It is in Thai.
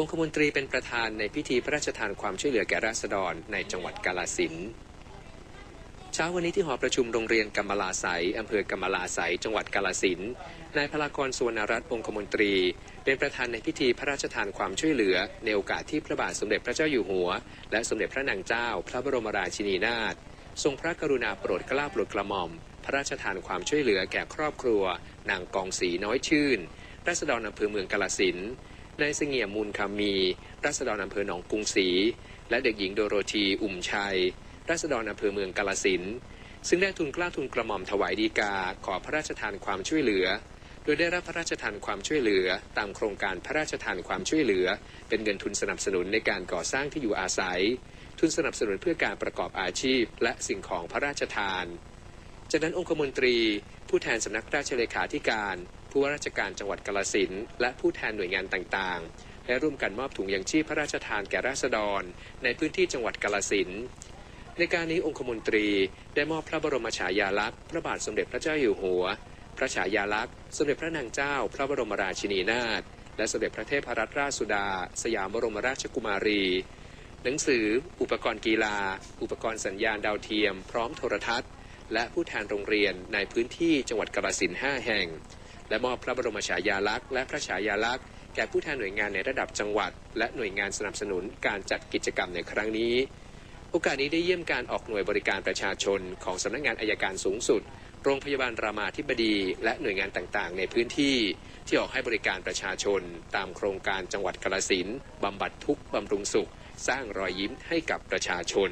องคมนตรีเป็นประธานในพิธีพระราชทานความช่วยเหลือแก่ราษฎรในจังหวัดกาลสินเช้าวันนี้ที่หอประชุมโรงเรียนกำมลาไสยอำเภอกำมลาไสยจังหวัดกาลสินนายพลากรสุวรรณรัตน์องคมนตรี เป็นประธานในพิธีพระราชทานความช่วยเหลือ ในโอกาสที่พระบาทสมเด็จพระเจ้าอยู่หัว และสมเด็จพระนางเจ้า พระบรมราชินีนาถทรงพระกรุณาโปรดเกล้าโปรดกระหม่อม พระราชทานความช่วยเหลือแก่ครอบครัว นางกองศรีน้อยชื่นรัษฎรอำเภอเมืองกาลสิน นายเสงี่ยมมูลคำมีรัษฎรอำเภอหนองกรุงศรีและเด็กหญิงโดโรธีอุ่มชัยรัษฎรอำเภอเมืองกาลสินซึ่งได้ทุนกล้าทุนกระหม่อมถวายดีกาขอพระราชทานความช่วยเหลือ โดยได้รับพระราชทานความช่วยเหลือ ตามโครงการพระราชทานความช่วยเหลือ เป็นเงินทุนสนับสนุนในการก่อสร้างที่อยู่อาศัย ทุนสนับสนุนเพื่อการประกอบอาชีพ และสิ่งของพระราชทาน จากนั้นองคมนตรี ผู้แทนสำนักราชเลขาธิการ ผู้ว่าราชการจังหวัดกาลสินและผู้แทนหน่วยงานต่างๆและร่วมกันมอบถุงยังชีพพระราชทานแก่ราษฎร ในพื้นที่จังหวัดกาลสินในการนี้องคมนตรีได้มอบพระบรมฉายาลักษณ์พระบาทสมเด็จพระเจ้าอยู่หัว พระฉายาลักษณ์ สมเด็จพระนางเจ้า พระบรมราชินีนาถและสมเด็จพระเทพรัตนราชสุดา สยามบรมราชกุมารี หนังสือ อุปกรณ์กีฬา อุปกรณ์สัญญาณดาวเทียม พร้อมโทรทัศน์ และผู้แทนโรงเรียนในพื้นที่จังหวัดกาฬสินธุ์5แห่ง และมอบพระบรมฉายาลักษณ์และพระฉายาลักษณ์แก่ผู้แทนหน่วยงานในระดับจังหวัด และหน่วยงานสนับสนุนการจัดกิจกรรมในครั้งนี้ โอกาสนี้ได้เยี่ยมการออกหน่วยบริการประชาชน ของสำนักงานอายการสูงสุด โรงพยาบาลรามาธิบดี และหน่วยงานต่างๆ ในพื้นที่ ที่ออกให้บริการประชาชน ตามโครงการจังหวัดกาฬสินธุ์บำบัดทุกข์บำรุงสุข สร้างรอยยิ้มให้กับประชาชน